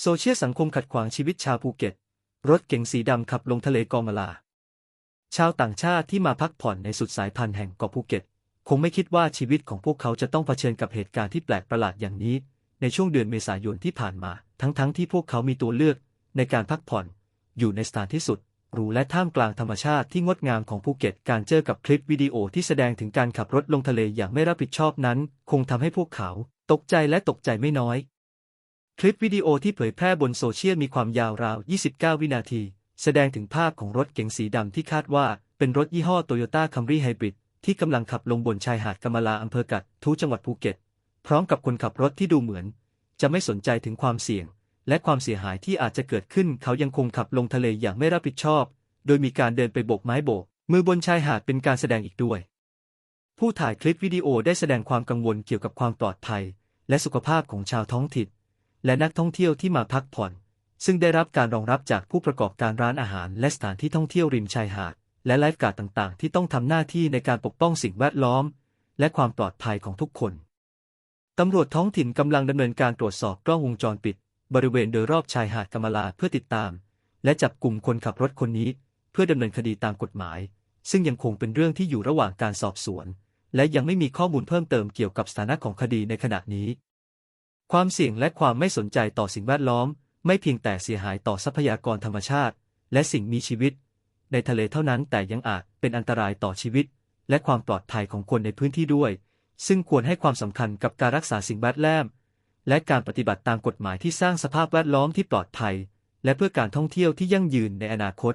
โซเชียลสังคมขัดขวางชีวิตชาวภูเก็ต รถเก๋งสีดำขับลงทะเลกองมลา ชาวต่างชาติที่มาพักผ่อนในสุดสายพันธุ์แห่งเกาะภูเก็ต คงไม่คิดว่าชีวิตของพวกเขาจะต้องเผชิญกับเหตุการณ์ที่แปลกประหลาดอย่างนี้ ในช่วงเดือนเมษายนที่ผ่านมา ทั้งๆทที่พวกเขามีตัวเลือกในการพักผ่อน อยู่ในสถานที่สุดหรูและท่ามกลางธรรมชาติที่งดงามของภูเก็ต การเจอกับคลิปวิดีโอที่แสดงถึงการขับรถลงทะเลอย่างไม่รับผิดชอบนั้น คงทำให้พวกเขา ตกใจและตกใจไม่น้อย คลิปวิดีโอที่เผยแพร่บนโซเชียลมีความยาวราว 29 วินาที แสดงถึงภาพของรถเก๋งสีดำที่คาดว่า เป็นรถยี่ห้อโตโยต้าคัมรี่ไฮบริดที่กำลังขับลงบนชายหาดกำมะลาอำเภอกัดทูจังหวัดภูเก็ต พร้อมกับคนขับรถที่ดูเหมือน จะไม่สนใจถึงความเสี่ยง และความเสียหายที่อาจจะเกิดขึ้นเขายังคงขับลงทะเลอย่างไม่รับผิดชอบ โดยมีการเดินไปโบกไม้โบก มือบนชายหาดเป็นการแสดงอีกด้วย ผู้ถ่ายคลิปวิดีโอได้แสดงความกังวลเกี่ยวกับความปลอดภัย และสุขภาพของชาวท้องถิ่น และนักท่องเที่ยวที่มาพักผ่อน ซึ่งได้รับการรองรับจากผู้ประกอบการร้านอาหารและสถานที่ท่องเที่ยวริมชายหาด และไลฟ์การ์ดต่างๆ ที่ต้องทำหน้าที่ในการปกป้องสิ่งแวดล้อม และความปลอดภัยของทุกคน ตำรวจท้องถิ่นกำลังดำเนินการตรวจสอบกล้องวงจรปิด บริเวณโดยรอบชายหาดกำมะลาเพื่อติดตาม และจับกลุ่มคนขับรถคนนี้ เพื่อดำเนินคดีตามกฎหมาย ซึ่งยังคงเป็นเรื่องที่อยู่ระหว่างการสอบสวน และยังไม่มีข้อมูลเพิ่มเติมเกี่ยวกับสถานะของคดีในขณะนี้ ความเสี่ยงและความไม่สนใจต่อสิ่งแวดล้อม ไม่เพียงแต่เสียหายต่อทรัพยากรธรรมชาติ และสิ่งมีชีวิต ในทะเลเท่านั้นแต่ยังอาจเป็นอันตรายต่อชีวิต และความปลอดภัยของคนในพื้นที่ด้วย ซึ่งควรให้ความสำคัญกับการรักษาสิ่งแวดล้อมและการปฏิบัติตามกฎหมายที่สร้างสภาพแวดล้อมที่ปลอดภัย และเพื่อการท่องเที่ยวที่ยั่งยืนในอนาคต